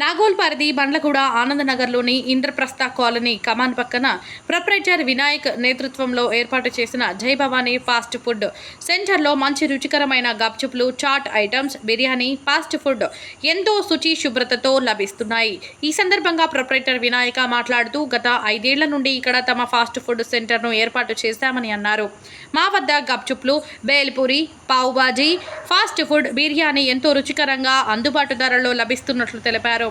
నాగోల్ పరిధి బండ్లగూడ ఆనందనగర్లోని ఇంద్రప్రస్థ కాలనీ కమాన్ పక్కన ప్రొప్రైటర్ వినాయక్ నేతృత్వంలో ఏర్పాటు చేసిన జై భవానీ ఫాస్ట్ ఫుడ్ సెంటర్లో మంచి రుచికరమైన గప్చుప్లు chaat items biryani fast food ఎంతో శుచి శుభ్రతతో లభిస్తున్నాయి. ఈ సందర్భంగా ప్రొప్రైటర్ వినాయక మాట్లాడుతూ గత ఐదేళ్ళ నుండి ఇక్కడ తమ ఫాస్ట్ ఫుడ్ సెంటర్ను ఏర్పాటు చేశామని అన్నారు. మా వద్ద గప్చుప్లు బేల్పూరి పావుబాజీ ఫాస్ట్ ఫుడ్ బిర్యానీ ఎంతో రుచికరంగా అందుబాటు ధరల్లో లభిస్తున్నట్లు తెలిపారు.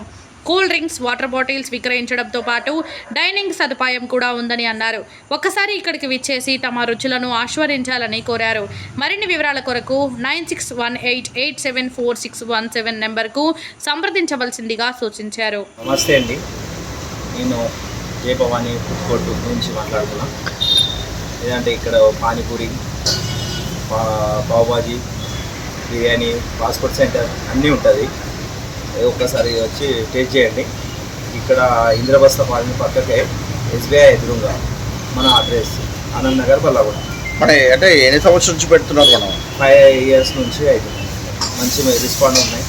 కూల్ డ్రింక్స్ వాటర్ బాటిల్స్ విక్రయించడంతో పాటు డైనింగ్ సదుపాయం కూడా ఉందని అన్నారు. ఒక్కసారి ఇక్కడికి విచ్చేసి తమ రుచులను ఆస్వాదించాలని కోరారు. మరిన్ని వివరాల కొరకు nine six one eight eight seven four six one seven నెంబర్కు సంప్రదించవలసిందిగా సూచించారు. నమస్తే అండి. నేను జయభవాని ఫుడ్ కోర్టు గురించి మాట్లాడుతున్నాను ఏదంటే ఇక్కడ panipuri pav bhaji biryani fast food center అన్నీ ఉంటుంది. ఒక్కసారి వచ్చి టేస్ట్ చేయండి. ఇక్కడ ఇంద్రబస్త కాలనీ పక్కకే ఎస్బీఐ ఎదురుగా మన అడ్రస్ ఆనంద్ నగర్ బల్లాగూడ మన అంటే ఎన్ని సంవత్సరం నుంచి పెడుతున్నారు మనం? ఫైవ్ ఇయర్స్ నుంచి అవుతుంది మంచి రెస్పాండ్ ఉన్నాయి.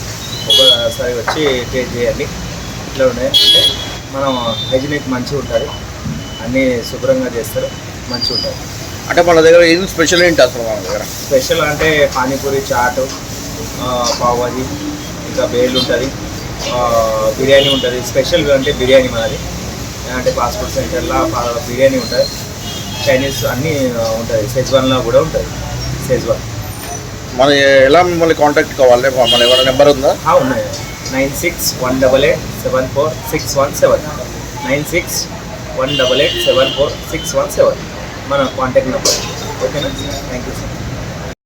ఒకసారి వచ్చి టేస్ట్ చేయండి. ఇట్లా ఉన్నాయి. అంటే మనం హైజీనిక్ మంచిగా ఉంటుంది. అన్నీ శుభ్రంగా చేస్తారు. మంచిగా ఉంటుంది అంటే మన దగ్గర ఏది స్పెషల్ ఏంటి అసలు మన దగ్గర? స్పెషల్ అంటే పానీపూరి చాట్ పావుబాజీ ఇంకా బేల్ ఉంటుంది. బిర్యానీ ఉంటుంది. స్పెషల్ అంటే బిర్యానీ మనది అంటే పాస్పోర్ట్ సెంటర్లో బిర్యానీ ఉంటుంది. చైనీస్ అన్నీ ఉంటుంది. సెజ్వాన్లో కూడా ఉంటుంది. సెజ్వాన్ మన ఎలా మిమ్మల్ని కాంటాక్ట్ కావాలి? మన ఎవరైనా నెంబర్ ఉందా? ఉన్నాయి. Nine six one double eight seven four six one seven. Nine six one double eight seven four six one seven. మన కాంటాక్ట్ నెంబర్. ఓకేనా? Thank you sir